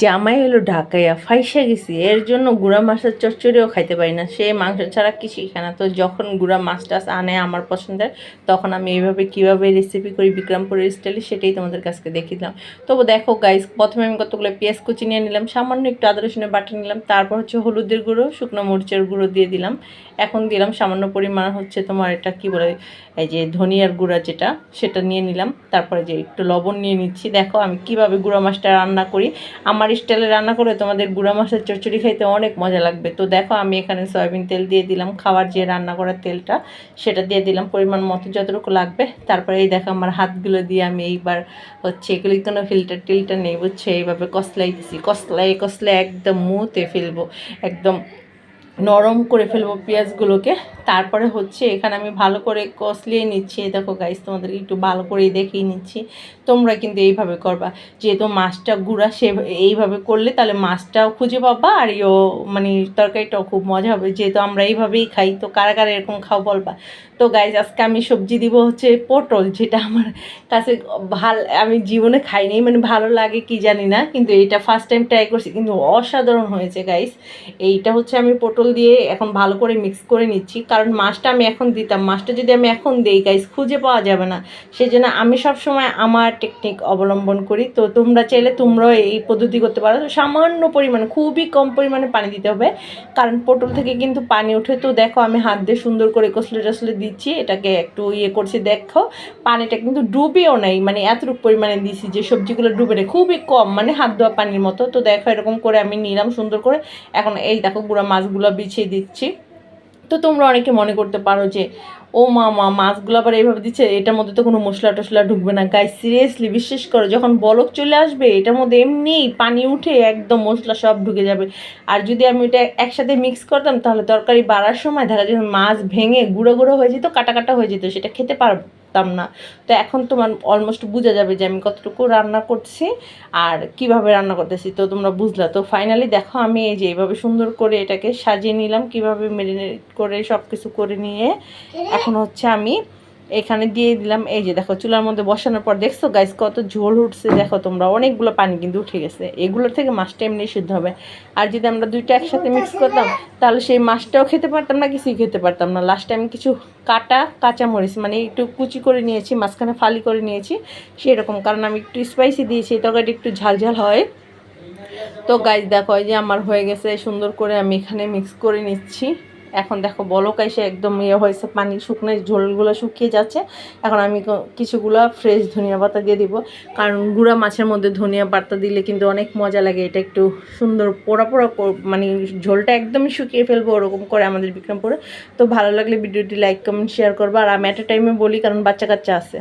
জামাই হলো ঢাকাইয়া, ফাইসা গেছি। এর জন্য গুড়া মাছের চচ্চড়িও খাইতে পারি না। সে মাংস ছাড়া কিছুই খায় না। তো যখন গুড়া মাছ টাছ আনে আমার পছন্দের, তখন আমি এইভাবে কীভাবে রেসিপি করি বিক্রমপুরের স্টাইলে সেটাই তোমাদের কাছকে দেখিয়ে দিলাম। তবু দেখো গাইস প্রথমে আমি কতগুলো পেঁয়াজ কুচি নিয়ে নিলাম, সামান্য একটু আদা, রসুনের বাটা নিলাম, তারপর হচ্ছে হলুদের গুঁড়ো, শুকনো মরিচের গুঁড়ো দিয়ে দিলাম। এখন দিলাম সামান্য পরিমাণ হচ্ছে তোমার এটা কি বলে, এই যে ধনিয়ার গুঁড়া যেটা, সেটা নিয়ে নিলাম। তারপরে যে একটু লবণ নিয়ে নিচ্ছি। দেখো আমি কীভাবে গুঁড়া মাছটা রান্না করি। আমার স্টাইলে রান্না করে তোমাদের গুঁড়া মাছের চচ্চড়ি খাইতে অনেক মজা লাগবে। তো দেখো, আমি এখানে সয়াবিন তেল দিয়ে দিলাম, খাবার যে রান্না করার তেলটা, সেটা দিয়ে দিলাম পরিমাণ মতো যতটুকু লাগবে। তারপরে এই দেখো, আমার হাতগুলো দিয়ে আমি এইবার হচ্ছে এগুলি কোনো ফিল্টার টিল্টার নেই, বুঝছে? এইভাবে কসলাই দিছি কসলাই কসলাই একদম মুতে ফেলব, একদম নরম করে ফেলব পেঁয়াজগুলোকে। তারপরে হচ্ছে এখানে আমি ভালো করে কষলিয়ে নিচ্ছি। দেখো গাইস তোমাদেরকে একটু ভালো করেই দেখিয়ে নিচ্ছি। তোমরা কিন্তু এইভাবে করবা। যেহেতু মাছটা গুঁড়া, সে এইভাবে করলে তাহলে মাছটাও খুঁজে পাবা আর ইও মানে তরকারিটাও খুব মজা হবে। যেহেতু আমরা এইভাবেই খাই, তো কারা কারা এরকম খাও বলবা। তো গাইজ আজকে আমি সবজি দিব হচ্ছে পটল, যেটা আমার কাছে ভালো, আমি জীবনে খাইনি মানে ভালো লাগে কি জানি না, কিন্তু এটা ফার্স্ট টাইম ট্রাই করছি, কিন্তু অসাধারণ হয়েছে গাইস এইটা হচ্ছে আমি পটল দিয়ে এখন ভালো করে মিক্স করে নিচ্ছি। কারণ মাছটা আমি এখন দিতাম। মাছটা যদি আমি এখন দিই গাইস খুঁজে পাওয়া যাবে না। সেই জন্য আমি সবসময় আমার টেকনিক অবলম্বন করি। তো তোমরা চাইলে তোমরাও এই পদ্ধতি করতে পারো। তো সামান্য পরিমাণে, খুবই কম পরিমাণে পানি দিতে হবে। কারণ পটল থেকে কিন্তু পানি উঠে তো দেখো, আমি হাত দিয়ে সুন্দর করে কষলে টসলে দিচ্ছি। এটাকে একটু ইয়ে করছি, দেখো। পানিটা কিন্তু ডুবেও নাই। মানে এতটুকু পরিমাণে দিয়েছি যে সবজিগুলো ডুবে নেই। খুবই কম মানে হাত ধোয়া পানির মতো। তো দেখো, এরকম করে আমি নিলাম সুন্দর করে। এখন এই দেখো, গুঁড়া মাছগুলো বিছিয়ে দিচ্ছি। তো তোমরা অনেকে মনে করতে পারো যে, ও মা মা, মাছগুলো আবার এইভাবে দিচ্ছে, এটার মধ্যে তো কোনো মশলা টশলা ঢুকবে না। গাই সিরিয়াসলি বিশ্বাস করো, যখন বলক চলে আসবে, এটার মধ্যে এমনি পানি উঠে একদম মশলা সব ঢুকে যাবে। আর যদি আমি এটা একসাথে মিক্স করতাম, তাহলে তরকারি বাড়ার সময় দেখা যায় মাছ ভেঙে গুঁড়ো গুঁড়ো হয়ে যেত, কাটা কাটা হয়ে যেত, সেটা খেতে পারতাম না। তো এখন তোমার অলমোস্ট বোঝা যাবে যে আমি কতটুকু রান্না করছি আর কীভাবে রান্না করতেছি। তো তোমরা বুঝলা। তো ফাইনালি দেখো আমি এই যে এইভাবে সুন্দর করে এটাকে সাজিয়ে নিলাম কীভাবে মেরিনেট করে সব কিছু করে নিয়ে এখন হচ্ছে আমি এখানে দিয়ে দিলাম, এই যে দেখো চুলার মধ্যে বসানোর পর দেখছ গাইস কত ঝোল উঠছে, দেখো তোমরা অনেকগুলো পানি কিন্তু উঠে গেছে। এগুলোর থেকে মাছটা এমনি সিদ্ধ হবে। আর যদি আমরা দুইটা একসাথে মিক্স করতাম, তাহলে সেই মাছটাও খেতে পারতাম না, কিছুই খেতে পারতাম না। লাস্টে আমি কিছু কাটা কাঁচামরিচ মানে একটু কুচি করে নিয়েছি, মাঝখানে ফালি করে নিয়েছি, সেরকম। কারণ আমি একটু স্পাইসি দিয়েছি তরকারিটা একটু ঝাল ঝাল হয়। তো গাইজ দেখো যে আমার হয়ে গেছে, সুন্দর করে আমি এখানে মিক্স করে নিচ্ছি। এখন দেখো বলক এসে একদম ইয়ে হয়েছে, পানি শুকনো, ঝোলগুলো শুকিয়ে যাচ্ছে। এখন আমি কিছুগুলো ফ্রেশ ধনিয়া পাতা দিয়ে দিব। কারণ গুঁড়া মাছের মধ্যে ধনিয়া পাতা দিলে কিন্তু অনেক মজা লাগে, এটা একটু সুন্দর পোড়া পোড়া মানে ঝোলটা একদমই শুকিয়ে ফেলব ওরকম করে আমাদের বিক্রমপুরে। তো ভালো লাগলে ভিডিওটি লাইক কমেন্ট শেয়ার করব। আর আমি একটা টাইমে বলি, কারণ বাচ্চা কাচ্চা আছে।